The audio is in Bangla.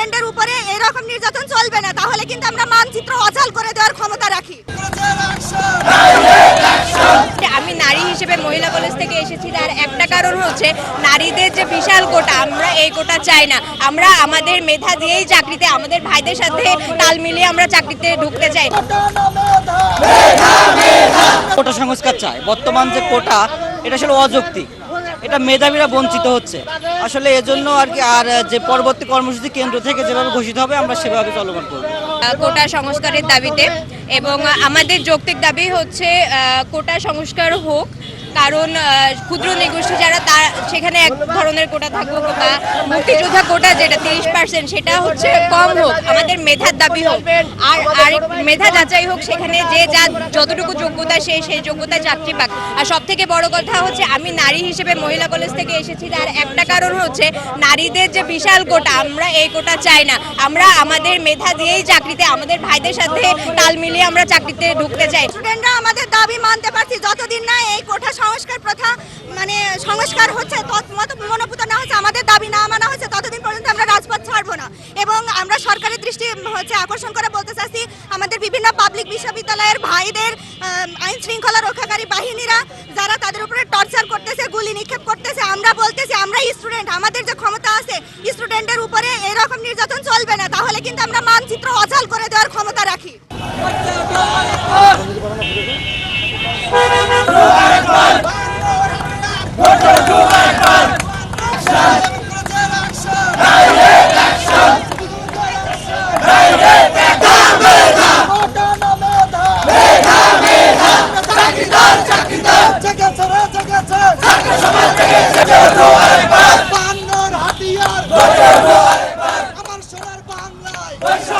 স্টুডেন্টের উপরে এরকম নির্যাতন চলবে না। তাহলে কিন্তু আমরা মানচিত্র অচল করে দেওয়ার ক্ষমতা রাখি। আমি নারী হিসেবে মহিলা কলেজ থেকে এসেছি তার একটা কারণ হচ্ছে নারীদের যে বিশাল কোটা আমরা এই কোটা চাই না। আমরা আমাদের মেধা দিয়েই চাকরিতে আমাদের ভাইদের সাথে তাল মিলিয়ে আমরা চাকরিতে ঢুকতে চাই। কোটা সংস্কার চায় বর্তমান যে কোটা এটা আসলে অযৌক্তিক। এটা মেধাবীরা বঞ্চিত হচ্ছে। আসলে এজন্য আর কি, আর যে পরবর্তী কর্মসূচি কেন্দ্র থেকে যেভাবে ঘোষিত হবে, আমরা সেভাবে চলমান করব। কোটা সংস্কারের দাবিতে এবং আমাদের যৌক্তিক দাবি হচ্ছে কোটা সংস্কার হোক কারণ ক্ষুদ্র নিগোষ্ঠী যারা তার সেখানে এক ধরনের কোটা থাকুক বা মুক্তিযোদ্ধা কোটা যেটা তিরিশ পার্সেন্ট সেটা হচ্ছে কম হোক, আমাদের মেধার দাবি হোক। আর আর মেধা যাচাই হোক, সেখানে যে যা যতটুকু যোগ্যতা, সে সেই যোগ্যতায় চাকরি পাক। আর সব থেকে বড় কথা হচ্ছে, আমি নারী হিসেবে মহিলা কলেজ থেকে এসেছি, তার একটা কারণ হচ্ছে, নারীদের যে বিশাল কোটা, আমরা এই কোটা চাই না। আমরা আমাদের মেধা দিয়েই চাকরিতে, আমাদের ভাইদের সাথে তাল মিলিয়ে আমরা চাকরিতে ঢুকতে চাই। স্টুডেন্টরা আমাদের দাবি মানতে পারছি, যতদিন না এই কোঠা সংস্কার প্রথা মানে সংস্কার হচ্ছে তৎমত না হচ্ছে, আমাদের দাবি না মানা হচ্ছে, ততদিন পর্যন্ত আমরা রাজপথ ছাড়বো না। এবং আমরা সরকারের দৃষ্টি, হচ্ছে, আকর্ষণ করে বলতে চাচ্ছি, আমাদের বিভিন্ন পাবলিক বিশ্ববিদ্যালয়ের ভাইদের আইন শৃঙ্খলা রক্ষাকারী বাহিনীরা, যারা তাদের উপরে টর্চার করতেছে, গুলি নিক্ষেপ করতেছে, আমরা বলতেছি, আমরা স্টুডেন্ট আমাদের যে ক্ষমতা আছে স্টুডেন্টের উপরে এরকম নির্যাতন চলবে না, তাহলে কিন্তু আমরা মানচিত্র অচল করে Let's go!